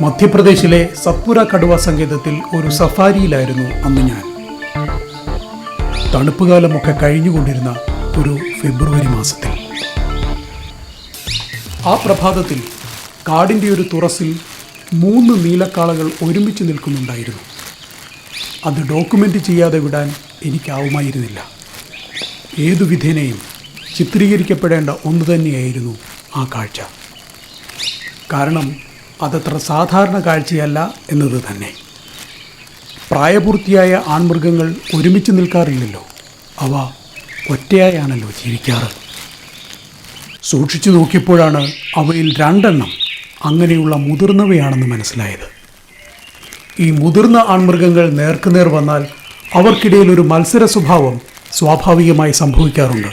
മധ്യപ്രദേശിലെ സത്പുര കടുവ സങ്കേതത്തിൽ ഒരു സഫാരിയിലായിരുന്നു അന്ന് ഞാൻ. തണുപ്പുകാലമൊക്കെ കഴിഞ്ഞുകൊണ്ടിരുന്ന ഒരു ഫെബ്രുവരി മാസത്തിൽ. ആ പ്രഭാതത്തിൽ കാടിന്റെ ഒരു തുറസിൽ മൂന്ന് നീലക്കാളകൾ ഒരുമിച്ച് നിൽക്കുന്നുണ്ടായിരുന്നു. അത് ഡോക്യുമെന്റ് ചെയ്യാതെ വിടാൻ എനിക്കാവുമായിരുന്നില്ല. ഏതു വിധേനയും ചിത്രീകരിക്കപ്പെടേണ്ട ഒന്ന് തന്നെയായിരുന്നു ആ കാഴ്ച. കാരണം അതത്ര സാധാരണ കാഴ്ചയല്ല എന്നത് തന്നെ. പ്രായപൂർത്തിയായ ആൺമൃഗങ്ങൾ ഒരുമിച്ച് നിൽക്കാറില്ലല്ലോ. അവ ഒറ്റയായാണല്ലോ ജീവിക്കാറ്. സൂക്ഷിച്ചു നോക്കിയപ്പോഴാണ് അവയിൽ രണ്ടെണ്ണം അങ്ങനെയുള്ള മുതിർന്നവയാണെന്ന് മനസ്സിലായത്. ഈ മുതിർന്ന ആൺമൃഗങ്ങൾ നേർക്കുനേർ വന്നാൽ അവർക്കിടയിൽ ഒരു മത്സര സ്വഭാവം സ്വാഭാവികമായി സംഭവിക്കാറുണ്ട്.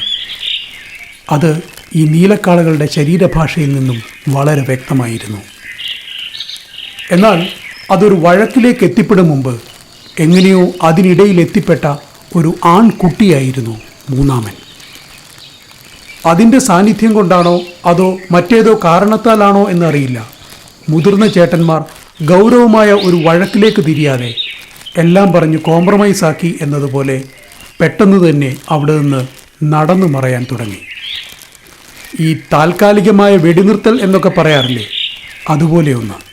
അത് ഈ നീലക്കാളകളുടെ ശരീരഭാഷയിൽ നിന്നും വളരെ വ്യക്തമായിരുന്നു. എന്നാൽ അതൊരു വഴക്കിലേക്ക് എത്തിപ്പെടും മുമ്പ് എങ്ങനെയോ അതിനിടയിൽ എത്തിപ്പെട്ട ഒരു ആൺകുട്ടിയായിരുന്നു മൂന്നാമൻ. അതിന്റെ സാന്നിധ്യം കൊണ്ടാണോ അതോ മറ്റേതോ കാരണത്താലാണോ എന്നറിയില്ല. മുതിർന്ന ചേട്ടന്മാർ ഗൗരവമായ ഒരു വഴക്കിലേക്ക് തിരിയാതെ എല്ലാം പറഞ്ഞ് കോംപ്രമൈസ് ആക്കി എന്നതുപോലെ പെട്ടെന്ന് തന്നെ അവിടെ നിന്ന് നടന്നു മറയാൻ തുടങ്ങി. ഈ താൽക്കാലികമായ വെടിനിർത്തൽ എന്നൊക്കെ പറയാറില്ലേ? അതുപോലെ ഒന്ന്.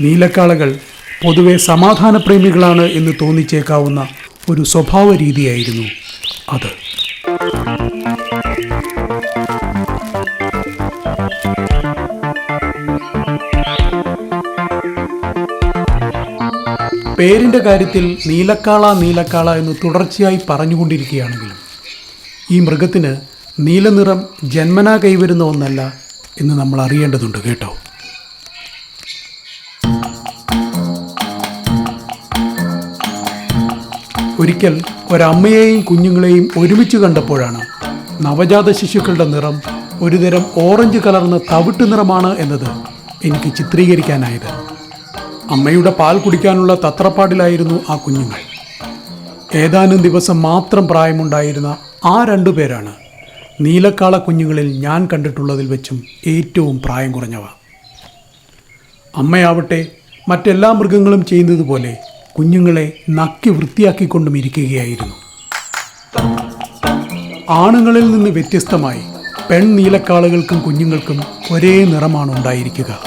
നീലക്കാളകൾ പൊതുവെ സമാധാനപ്രേമികളാണ് എന്ന് തോന്നിച്ചേക്കാവുന്ന ഒരു സ്വഭാവ രീതിയായിരുന്നു അത്. പേരിന്റെ കാര്യത്തിൽ നീലക്കാള നീലക്കാള എന്ന് തുടർച്ചയായി പറഞ്ഞുകൊണ്ടിരിക്കുകയാണെങ്കിലും ഈ മൃഗത്തിന് നീലനിറം ജന്മനാ കൈവരുന്ന ഒന്നല്ല എന്ന് നമ്മൾ അറിയേണ്ടതുണ്ട് കേട്ടോ. ഒരിക്കൽ ഒരമ്മയെയും കുഞ്ഞുങ്ങളെയും ഒരുമിച്ച് കണ്ടപ്പോഴാണ് നവജാത ശിശുക്കളുടെ നിറം ഒരുതരം ഓറഞ്ച് കലർന്ന തവിട്ട് നിറമാണ് എന്നത് എനിക്ക് ചിത്രീകരിക്കാനായത്. അമ്മയുടെ പാൽ കുടിക്കാനുള്ള തത്രപ്പാടിലായിരുന്നു ആ കുഞ്ഞുങ്ങൾ. ഏതാനും ദിവസം മാത്രം പ്രായമുണ്ടായിരുന്ന ആ രണ്ടു പേരാണ് നീലക്കാള കുഞ്ഞുങ്ങളിൽ ഞാൻ കണ്ടിട്ടുള്ളതിൽ വെച്ചും ഏറ്റവും പ്രായം കുറഞ്ഞവ. അമ്മയാവട്ടെ മറ്റെല്ലാ മൃഗങ്ങളും ചെയ്യുന്നത് പോലെ കുഞ്ഞുങ്ങളെ നക്കി വൃത്തിയാക്കിക്കൊണ്ടും ഇരിക്കുകയായിരുന്നു. ആണുങ്ങളിൽ നിന്ന് വ്യത്യസ്തമായി പെൺ നീലക്കാളുകൾക്കും കുഞ്ഞുങ്ങൾക്കും ഒരേ നിറമാണ് ഉണ്ടായിരിക്കുക.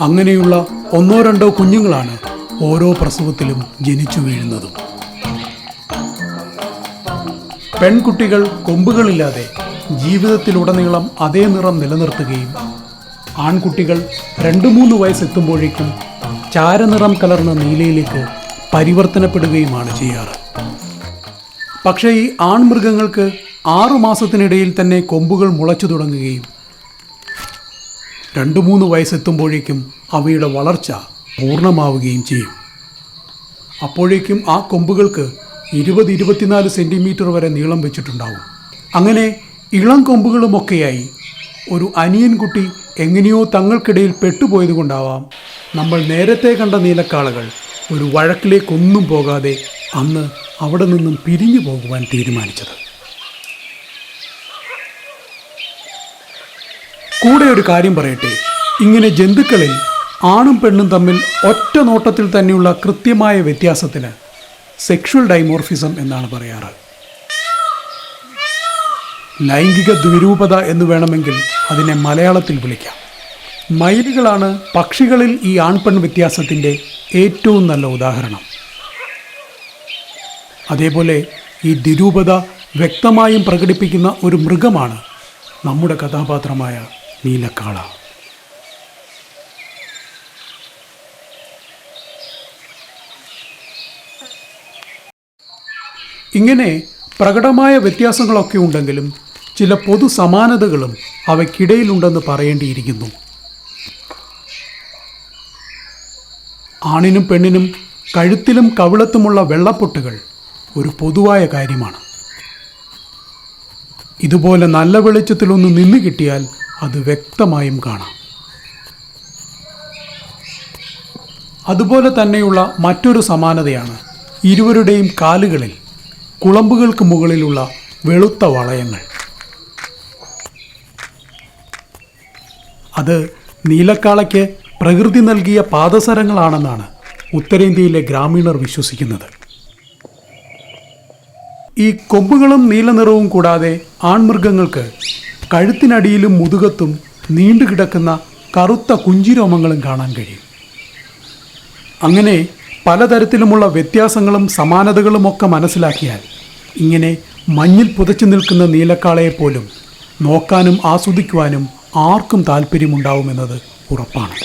അങ്ങനെയുള്ള ഒന്നോ രണ്ടോ കുഞ്ഞുങ്ങളാണ് ഓരോ പ്രസവത്തിലും ജനിച്ചു വീഴുന്നതും. പെൺകുട്ടികൾ കൊമ്പുകളില്ലാതെ ജീവിതത്തിലുടനീളം അതേ നിറം നിലനിർത്തുകയും ആൺകുട്ടികൾ രണ്ടു മൂന്ന് വയസ്സെത്തുമ്പോഴേക്കും ചാരനിറം കലർന്ന നീലയിലേക്ക് പരിവർത്തനപ്പെടുകയുമാണ് ചെയ്യാറ്. പക്ഷേ ഈ ആൺമൃഗങ്ങൾക്ക് ആറുമാസത്തിനിടയിൽ തന്നെ കൊമ്പുകൾ മുളച്ചു തുടങ്ങുകയും രണ്ടു മൂന്ന് വയസ്സെത്തുമ്പോഴേക്കും അവയുടെ വളർച്ച പൂർണമാവുകയും ചെയ്യും. അപ്പോഴേക്കും ആ കൊമ്പുകൾക്ക് ഇരുപത് ഇരുപത്തിനാല് സെന്റിമീറ്റർ വരെ നീളം വെച്ചിട്ടുണ്ടാവും. അങ്ങനെ ഇളം കൊമ്പുകളുമൊക്കെയായി ഒരു അനിയൻ കുട്ടി എങ്ങനെയോ തങ്ങൾക്കിടയിൽ പെട്ടുപോയതുകൊണ്ടാവാം നമ്മൾ നേരത്തെ കണ്ട നീലക്കാളകൾ ഒരു വഴക്കിലേക്കൊന്നും പോകാതെ അന്ന് അവിടെ നിന്നും പിരിഞ്ഞു പോകുവാൻ തീരുമാനിച്ചത്. കൂടെ ഒരു കാര്യം പറയട്ടെ. ഇങ്ങനെ ജന്തുക്കളിൽ ആണും പെണ്ണും തമ്മിൽ ഒറ്റ നോട്ടത്തിൽ തന്നെയുള്ള കൃത്യമായ വ്യത്യാസത്തിന് സെക്ഷുവൽ ഡൈമോർഫിസം എന്നാണ് പറയാറ്. ലൈംഗിക ദ്വിരൂപത എന്ന് വേണമെങ്കിൽ അതിനെ മലയാളത്തിൽ വിളിക്കാം. മയിലുകളാണ് പക്ഷികളിൽ ഈ ആൺപെൺ വ്യത്യാസത്തിന്റെ ഏറ്റവും നല്ല ഉദാഹരണം. അതേപോലെ ഈ ദുരൂപത വ്യക്തമായും പ്രകടിപ്പിക്കുന്ന ഒരു മൃഗമാണ് നമ്മുടെ കഥാപാത്രമായ നീലക്കാള. ഇങ്ങനെ പ്രകടമായ വ്യത്യാസങ്ങളൊക്കെ ഉണ്ടെങ്കിലും ചില പൊതു സമാനതകളും അവയ്ക്കിടയിലുണ്ടെന്ന് പറയേണ്ടിയിരിക്കുന്നു. ആണിനും പെണ്ണിനും കഴുത്തിലും കവിളത്തുമുള്ള വെള്ളപ്പൊട്ടുകൾ ഒരു പൊതുവായ കാര്യമാണ്. ഇതുപോലെ നല്ല വെളിച്ചത്തിലൊന്ന് നിന്ന് കിട്ടിയാൽ അത് വ്യക്തമായും കാണാം. അതുപോലെ തന്നെയുള്ള മറ്റൊരു സമാനതയാണ് ഇരുവരുടെയും കാലുകളിൽ കുളമ്പുകൾക്ക് മുകളിലുള്ള വെളുത്ത വളയങ്ങൾ. അത് നീലക്കാളയ്ക്ക് പ്രകൃതി നൽകിയ പാദസരങ്ങളാണെന്നാണ് ഉത്തരേന്ത്യയിലെ ഗ്രാമീണർ വിശ്വസിക്കുന്നത്. ഈ കൊമ്പുകളും നീലനിറവും കൂടാതെ ആൺമൃഗങ്ങൾക്ക് കഴുത്തിനടിയിലും മുതുകത്തും നീണ്ടുകിടക്കുന്ന കറുത്ത കുഞ്ചിരോമങ്ങളും കാണാൻ കഴിയും. അങ്ങനെ പലതരത്തിലുമുള്ള വ്യത്യാസങ്ങളും സമാനതകളുമൊക്കെ മനസ്സിലാക്കിയാൽ ഇങ്ങനെ മഞ്ഞിൽ പുതച്ചു നിൽക്കുന്ന നീലക്കാളയെപ്പോലും നോക്കാനും ആസ്വദിക്കുവാനും ആർക്കും താല്പര്യമുണ്ടാവുമെന്നത് ഉറപ്പാണ്.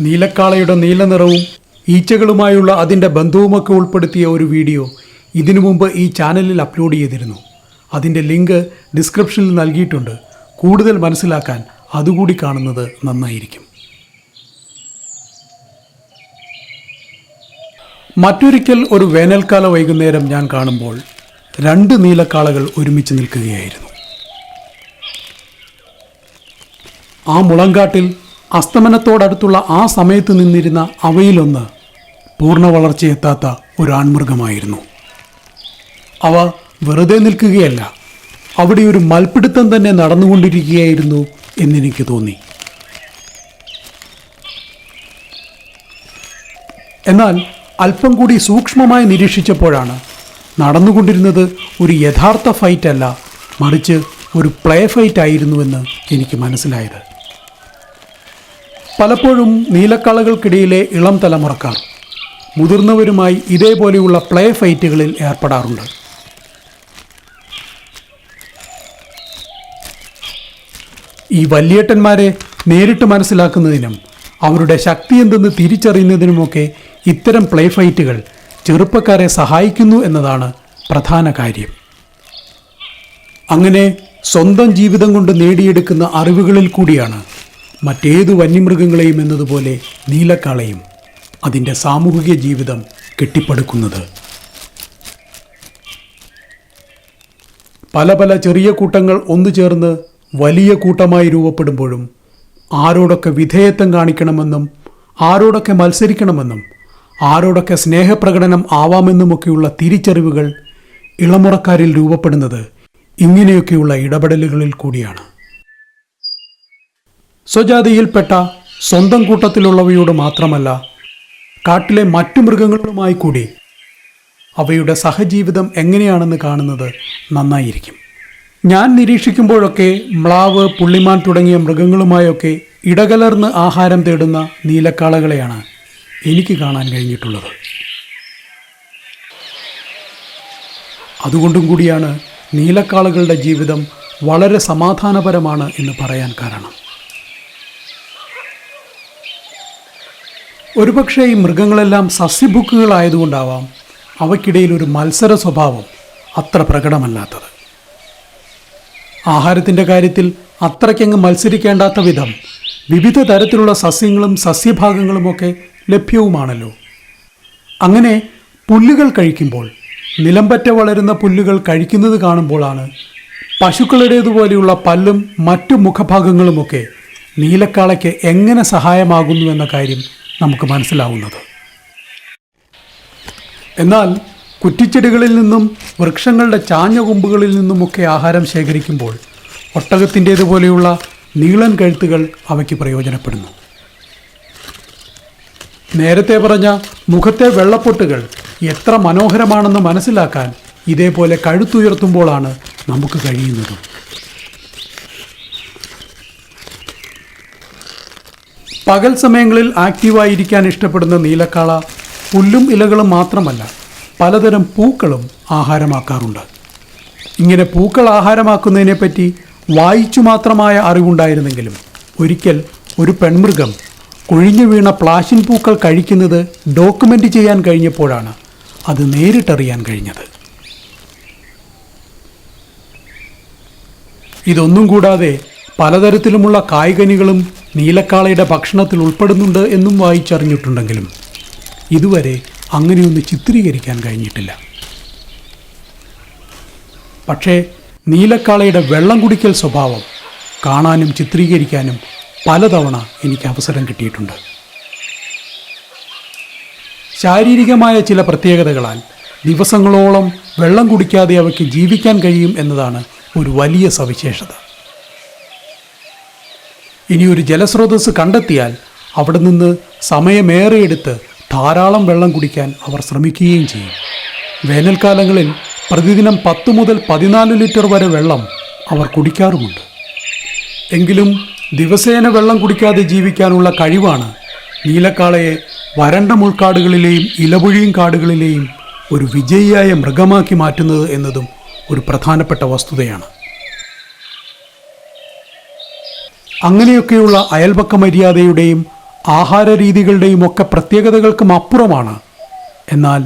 നീലക്കാളയുടെ നീലനിറവും ഈച്ചകളുമായുള്ള അതിന്റെ ബന്ധവുമൊക്കെ ഉൾപ്പെടുത്തിയ ഒരു വീഡിയോ ഇതിനു മുമ്പ് ഈ ചാനലിൽ അപ്ലോഡ് ചെയ്തിരുന്നു. അതിന്റെ ലിങ്ക് ഡിസ്ക്രിപ്ഷനിൽ നൽകിയിട്ടുണ്ട്. കൂടുതൽ മനസ്സിലാക്കാൻ അതുകൂടി കാണുന്നത് നന്നായിരിക്കും. മറ്റൊരിക്കൽ ഒരു വേനൽക്കാല വൈകുന്നേരം ഞാൻ കാണുമ്പോൾ രണ്ട് നീലക്കാളകൾ ഒരുമിച്ച് നിൽക്കുകയായിരുന്നു. ആ മുളങ്കാട്ടിൽ അസ്തമനത്തോടടുത്തുള്ള ആ സമയത്ത് നിന്നിരുന്ന അവയിലൊന്ന് പൂർണ വളർച്ചയെത്താത്ത ഒരു ആൺമൃഗമായിരുന്നു അവ വെറുതെ നിൽക്കുകയല്ല അവിടെ ഒരു മൽപിടുത്തം തന്നെ നടന്നുകൊണ്ടിരിക്കുകയായിരുന്നു എന്നെനിക്ക് തോന്നി. എന്നാൽ അല്പം കൂടി സൂക്ഷ്മമായി നിരീക്ഷിച്ചപ്പോഴാണ് നടന്നുകൊണ്ടിരുന്നത് ഒരു യഥാർത്ഥ ഫൈറ്റ് അല്ല മറിച്ച് ഒരു പ്ലേ ഫൈറ്റ് ആയിരുന്നുവെന്ന് എനിക്ക് മനസ്സിലായത്. പലപ്പോഴും നീലക്കളകൾക്കിടയിലെ ഇളം തലമുറക്കാർ മുതിർന്നവരുമായി ഇതേപോലെയുള്ള പ്ലേ ഫൈറ്റുകളിൽ ഏർപ്പെടാറുണ്ട്. ഈ വല്യേട്ടന്മാരെ നേരിട്ട് മനസ്സിലാക്കുന്നതിനും അവരുടെ ശക്തി എന്തെന്ന് തിരിച്ചറിയുന്നതിനുമൊക്കെ ഇത്തരം പ്ലേ ഫൈറ്റുകൾ ചെറുപ്പക്കാരെ സഹായിക്കുന്നു എന്നതാണ് പ്രധാന കാര്യം. അങ്ങനെ സ്വന്തം ജീവിതം കൊണ്ട് നേടിയെടുക്കുന്ന അറിവുകളിൽ കൂടിയാണ് മറ്റേതു വന്യമൃഗങ്ങളെയും എന്നതുപോലെ നീലക്കാളയും അതിന്റെ സാമൂഹിക ജീവിതം കെട്ടിപ്പടുക്കുന്നത്. പല പല ചെറിയ കൂട്ടങ്ങൾ ഒന്നു ചേർന്ന് വലിയ കൂട്ടമായി രൂപപ്പെടുമ്പോഴും ആരോടൊക്കെ വിധേയത്വം കാണിക്കണമെന്നും ആരോടൊക്കെ മത്സരിക്കണമെന്നും ആരോടൊക്കെ സ്നേഹപ്രകടനം ആവാമെന്നുമൊക്കെയുള്ള തിരിച്ചറിവുകൾ ഇളമുറക്കാരിൽ രൂപപ്പെടുന്നത് ഇങ്ങനെയൊക്കെയുള്ള ഇടപെടലുകളിൽ കൂടിയാണ്. സ്വജാതിയിൽപ്പെട്ട സ്വന്തം കൂട്ടത്തിലുള്ളവയോട് മാത്രമല്ല കാട്ടിലെ മറ്റു മൃഗങ്ങളുമായി കൂടി അവയുടെ സഹജീവിതം എങ്ങനെയാണെന്ന് കാണുന്നത് നന്നായിരിക്കും. ഞാൻ നിരീക്ഷിക്കുമ്പോഴൊക്കെ മ്ലാവ് പുള്ളിമാൻ തുടങ്ങിയ മൃഗങ്ങളുമായൊക്കെ ഇടകലർന്ന് ആഹാരം തേടുന്ന നീലക്കാളകളെയാണ് എനിക്ക് കാണാൻ കഴിഞ്ഞിട്ടുള്ളത്. അതുകൊണ്ടും കൂടിയാണ് നീലക്കാളകളുടെ ജീവിതം വളരെ സമാധാനപരമാണ് എന്ന് പറയാൻ കാരണം. ഒരുപക്ഷെ ഈ മൃഗങ്ങളെല്ലാം സസ്യഭുക്കുകളായതുകൊണ്ടാവാം അവയ്ക്കിടയിൽ ഒരു മത്സര സ്വഭാവം അത്ര പ്രകടമല്ലാത്തത്. ആഹാരത്തിന്റെ കാര്യത്തിൽ അത്രയ്ക്കങ്ങ് മത്സരിക്കേണ്ടാത്ത വിധം വിവിധ തരത്തിലുള്ള സസ്യങ്ങളും സസ്യഭാഗങ്ങളുമൊക്കെ ലഭ്യവുമാണല്ലോ. അങ്ങനെ പുല്ലുകൾ കഴിക്കുമ്പോൾ നിലമ്പറ്റ വളരുന്ന പുല്ലുകൾ കഴിക്കുന്നത് കാണുമ്പോഴാണ് പശുക്കളുടേതുപോലെയുള്ള പല്ലും മറ്റു മുഖഭാഗങ്ങളുമൊക്കെ നീലക്കാളയ്ക്ക് എങ്ങനെ സഹായമാകുന്നു എന്ന കാര്യം നമുക്ക് മനസ്സിലാവുന്നത്. എന്നാൽ കുറ്റിച്ചെടികളിൽ നിന്നും വൃക്ഷങ്ങളുടെ ചാഞ്ഞ കൊമ്പുകളിൽ നിന്നുമൊക്കെ ആഹാരം ശേഖരിക്കുമ്പോൾ ഒട്ടകത്തിന്റേതുപോലെയുള്ള നീളൻ കഴുത്തുകൾ അവയ്ക്ക് പ്രയോജനപ്പെടുന്നു. നേരത്തെ പറഞ്ഞ മുഖത്തെ വെള്ളപ്പൊട്ടുകൾ എത്ര മനോഹരമാണെന്ന് മനസ്സിലാക്കാൻ ഇതേപോലെ കഴുത്തുയർത്തുമ്പോഴാണ് നമുക്ക് കഴിയുന്നത്. പകൽ സമയങ്ങളിൽ ആക്റ്റീവായിരിക്കാൻ ഇഷ്ടപ്പെടുന്ന നീലക്കാള പുല്ലും ഇലകളും മാത്രമല്ല പലതരം പൂക്കളും ആഹാരമാക്കാറുണ്ട്. ഇങ്ങനെ പൂക്കൾ ആഹാരമാക്കുന്നതിനെപ്പറ്റി വായിച്ചു മാത്രമായ അറിവുണ്ടായിരുന്നെങ്കിലും ഒരിക്കൽ ഒരു പെൺമൃഗം കൊഴിഞ്ഞു വീണ പ്ലാഷിൻ പൂക്കൾ കഴിക്കുന്നത് ഡോക്യുമെന്റ് ചെയ്യാൻ കഴിഞ്ഞപ്പോഴാണ് അത് നേരിട്ടറിയാൻ കഴിഞ്ഞത്. ഇതൊന്നും കൂടാതെ പലതരത്തിലുമുള്ള കായ്കനികളും നീലക്കാളയുടെ ഭക്ഷണത്തിൽ ഉൾപ്പെടുന്നുണ്ട് എന്നും വായിച്ചറിഞ്ഞിട്ടുണ്ടെങ്കിലും ഇതുവരെ അങ്ങനെയൊന്ന് ചിത്രീകരിക്കാൻ കഴിഞ്ഞിട്ടില്ല. പക്ഷേ നീലക്കാളയുടെ വെള്ളം കുടിക്കൽ സ്വഭാവം കാണാനും ചിത്രീകരിക്കാനും പലതവണ എനിക്ക് അവസരം കിട്ടിയിട്ടുണ്ട്. ശാരീരികമായ ചില പ്രത്യേകതകളാൽ ദിവസങ്ങളോളം വെള്ളം കുടിക്കാതെ അവയ്ക്ക് ജീവിക്കാൻ കഴിയും എന്നതാണ് ഒരു വലിയ സവിശേഷത. ഇനി ഒരു ജലസ്രോതസ് കണ്ടെത്തിയാൽ അവിടെ നിന്ന് സമയമേറെയെടുത്ത് ധാരാളം വെള്ളം കുടിക്കാൻ അവർ ശ്രമിക്കുകയും ചെയ്യും. വേനൽക്കാലങ്ങളിൽ പ്രതിദിനം പത്ത് മുതൽ പതിനാല് ലിറ്റർ വരെ വെള്ളം അവർ കുടിക്കാറുമുണ്ട്. എങ്കിലും ദിവസേന വെള്ളം കുടിക്കാതെ ജീവിക്കാനുള്ള കഴിവാണ് നീലക്കാളയെ വരണ്ട മുൾക്കാടുകളിലെയും ഇലപുഴിയും കാടുകളിലെയും ഒരു വിജയിയായ മൃഗമാക്കി മാറ്റുന്നത് എന്നതും ഒരു പ്രധാനപ്പെട്ട വസ്തുതയാണ്. അങ്ങനെയൊക്കെയുള്ള അയൽപക്ക മര്യാദയുടെയും ആഹാര രീതികളുടെയും ഒക്കെ പ്രത്യേകതകൾക്കും അപ്പുറമാണ്. എന്നാൽ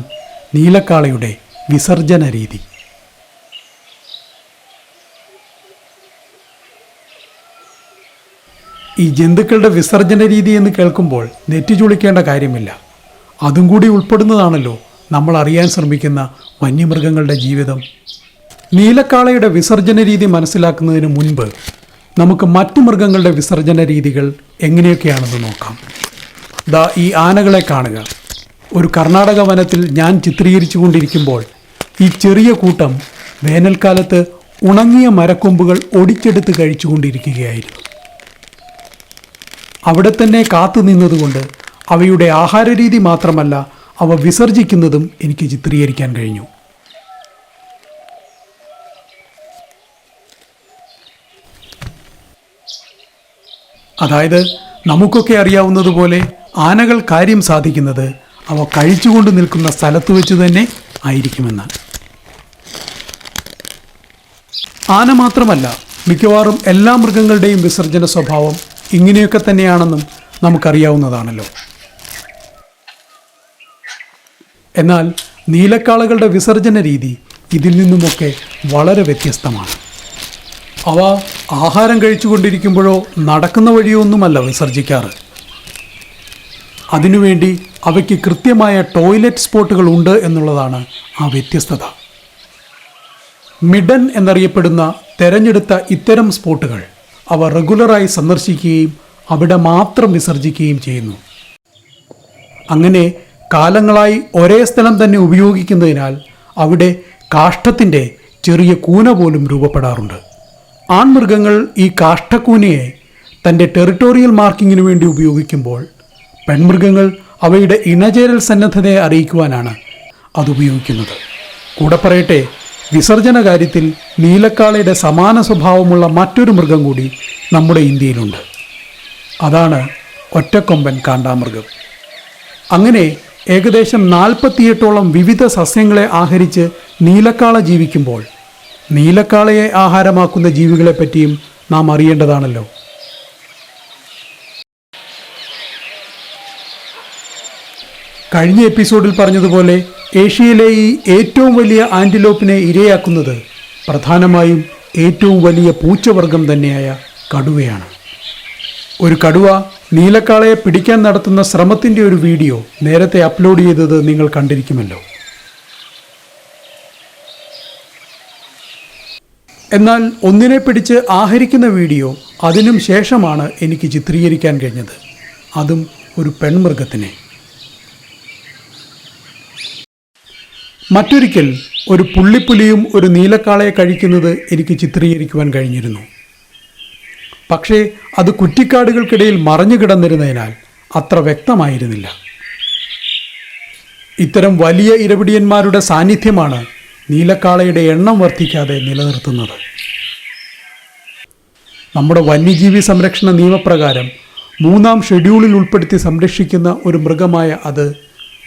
നീലക്കാളയുടെ വിസർജന രീതി. ഈ ജന്തുക്കളുടെ വിസർജന രീതി എന്ന് കേൾക്കുമ്പോൾ നെറ്റി ചുളിക്കേണ്ട കാര്യമില്ല. അതും കൂടി ഉൾപ്പെടുന്നതാണല്ലോ നമ്മൾ അറിയാൻ ശ്രമിക്കുന്ന വന്യമൃഗങ്ങളുടെ ജീവിതം. നീലക്കാളയുടെ വിസർജന രീതി മനസ്സിലാക്കുന്നതിന് മുൻപ് നമുക്ക് മറ്റു മൃഗങ്ങളുടെ വിസർജന രീതികൾ എങ്ങനെയൊക്കെയാണെന്ന് നോക്കാം. ദാ ഈ ആനകളെ കാണുക. ഒരു കർണാടക വനത്തിൽ ഞാൻ ചിത്രീകരിച്ചു കൊണ്ടിരിക്കുമ്പോൾ ഈ ചെറിയ കൂട്ടം വേനൽക്കാലത്ത് ഉണങ്ങിയ മരക്കൊമ്പുകൾ ഒടിച്ചെടുത്ത് കഴിച്ചുകൊണ്ടിരിക്കുകയായിരുന്നു. അവിടെ തന്നെ കാത്തു നിന്നതുകൊണ്ട് അവയുടെ ആഹാരരീതി മാത്രമല്ല അവ വിസർജിക്കുന്നതും എനിക്ക് ചിത്രീകരിക്കാൻ കഴിഞ്ഞു. അതായത് നമുക്കൊക്കെ അറിയാവുന്നതുപോലെ ആനകൾ കാര്യം സാധിക്കുന്നത് അവ കഴിച്ചുകൊണ്ട് നിൽക്കുന്ന സ്ഥലത്ത് വെച്ച് തന്നെ ആയിരിക്കുമെന്ന് ആന മാത്രമല്ല മിക്കവാറും എല്ലാ മൃഗങ്ങളുടെയും വിസർജന സ്വഭാവം ഇങ്ങനെയൊക്കെ തന്നെയാണെന്നും നമുക്കറിയാവുന്നതാണല്ലോ. എന്നാൽ നീലക്കാളകളുടെ വിസർജന രീതി ഇതിൽ നിന്നുമൊക്കെ വളരെ വ്യത്യസ്തമാണ്. അവ ആഹാരം കഴിച്ചുകൊണ്ടിരിക്കുമ്പോഴോ നടക്കുന്ന വഴിയോ ഒന്നുമല്ല വിസർജിക്കാറ്. അതിനുവേണ്ടി അവയ്ക്ക് കൃത്യമായ ടോയ്ലറ്റ് സ്പോട്ടുകൾ ഉണ്ട് എന്നുള്ളതാണ് ആ വ്യത്യസ്തത. മിഡൻ എന്നറിയപ്പെടുന്ന തെരഞ്ഞെടുത്ത ഇത്തരം സ്പോട്ടുകൾ അവ റെഗുലറായി സന്ദർശിക്കുകയും അവിടെ മാത്രം വിസർജിക്കുകയും ചെയ്യുന്നു. അങ്ങനെ കാലങ്ങളായി ഒരേ സ്ഥലം തന്നെ ഉപയോഗിക്കുന്നതിനാൽ അവിടെ കാഷ്ടത്തിന്റെ ചെറിയ കൂന പോലും രൂപപ്പെടാറുണ്ട്. ആൺമൃഗങ്ങൾ ഈ കാഷ്ടക്കൂനയെ തന്റെ ടെറിട്ടോറിയൽ മാർക്കിങ്ങിനു വേണ്ടി ഉപയോഗിക്കുമ്പോൾ പെൺമൃഗങ്ങൾ അവയുടെ ഇണചേരൽ സന്നദ്ധതയെ അറിയിക്കുവാനാണ് അതുപയോഗിക്കുന്നത് കൂടെ പറയട്ടെ വിസർജന കാര്യത്തിൽ നീലക്കാളയുടെ സമാന സ്വഭാവമുള്ള മറ്റൊരു മൃഗം കൂടി നമ്മുടെ ഇന്ത്യയിലുണ്ട്. അതാണ് ഒറ്റക്കൊമ്പൻ കാണ്ടാമൃഗം. അങ്ങനെ ഏകദേശം നാൽപ്പത്തിയെട്ടോളം വിവിധ സസ്യങ്ങളെ ആഹരിച്ച് നീലക്കാള ജീവിക്കുമ്പോൾ നീലക്കാളയെ ആഹാരമാക്കുന്ന ജീവികളെ ജീവികളെപ്പറ്റിയും നാം അറിയേണ്ടതാണല്ലോ. കഴിഞ്ഞ എപ്പിസോഡിൽ പറഞ്ഞതുപോലെ ഏഷ്യയിലെ ഈ ഏറ്റവും വലിയ ആന്റിലോപ്പിനെ ഇരയാക്കുന്നത് പ്രധാനമായും ഏറ്റവും വലിയ പൂച്ചവർഗം തന്നെയായ കടുവയാണ്. ഒരു കടുവ നീലക്കാളയെ പിടിക്കാൻ നടത്തുന്ന ശ്രമത്തിന്റെ ഒരു വീഡിയോ നേരത്തെ അപ്ലോഡ് ചെയ്തത് നിങ്ങൾ കണ്ടിരിക്കുമല്ലോ. എന്നാൽ ഒന്നിനെ പിടിച്ച് ആഹരിക്കുന്ന വീഡിയോ അതിനും ശേഷമാണ് എനിക്ക് ചിത്രീകരിക്കാൻ കഴിഞ്ഞത്. അതും ഒരു പെൺമൃഗത്തിനെ. മറ്റൊരിക്കൽ ഒരു പുള്ളിപ്പുലിയും ഒരു നീലക്കാളയെ കഴിക്കുന്നത് എനിക്ക് ചിത്രീകരിക്കുവാൻ കഴിഞ്ഞിരുന്നു. പക്ഷേ അത് കുറ്റിക്കാടുകൾക്കിടയിൽ മറഞ്ഞു കിടന്നിരുന്നതിനാൽ അത്ര വ്യക്തമായിരുന്നില്ല. ഇത്തരം വലിയ ഇരപിടിയന്മാരുടെ സാന്നിധ്യമാണ് നീലക്കാളയുടെ എണ്ണം വർദ്ധിക്കാതെ നിലനിർത്തുന്നത്. നമ്മുടെ വന്യജീവി സംരക്ഷണ നിയമപ്രകാരം മൂന്നാം ഷെഡ്യൂളിൽ ഉൾപ്പെടുത്തി സംരക്ഷിക്കുന്ന ഒരു മൃഗമായ അത്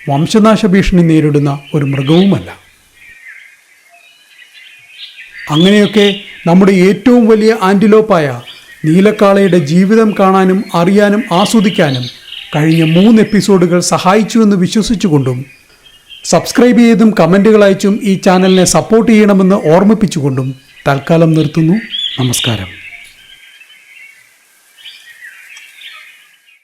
വംശനാശ ഭീഷണി നേരിടുന്ന ഒരു മൃഗവുമല്ല. അങ്ങനെയൊക്കെ നമ്മുടെ ഏറ്റവും വലിയ ആന്റിലോപ്പായ നീലക്കാളയുടെ ജീവിതം കാണാനും അറിയാനും ആസ്വദിക്കാനും കഴിഞ്ഞ മൂന്ന് എപ്പിസോഡുകൾ സഹായിച്ചുവെന്ന് വിശ്വസിച്ചുകൊണ്ടും സബ്സ്ക്രൈബ് ചെയ്തും കമന്റുകൾ അയച്ചും ഈ ചാനലിനെ സപ്പോർട്ട് ചെയ്യണമെന്ന് ഓർമ്മിപ്പിച്ചുകൊണ്ടും തൽക്കാലം നിർത്തുന്നു. നമസ്കാരം.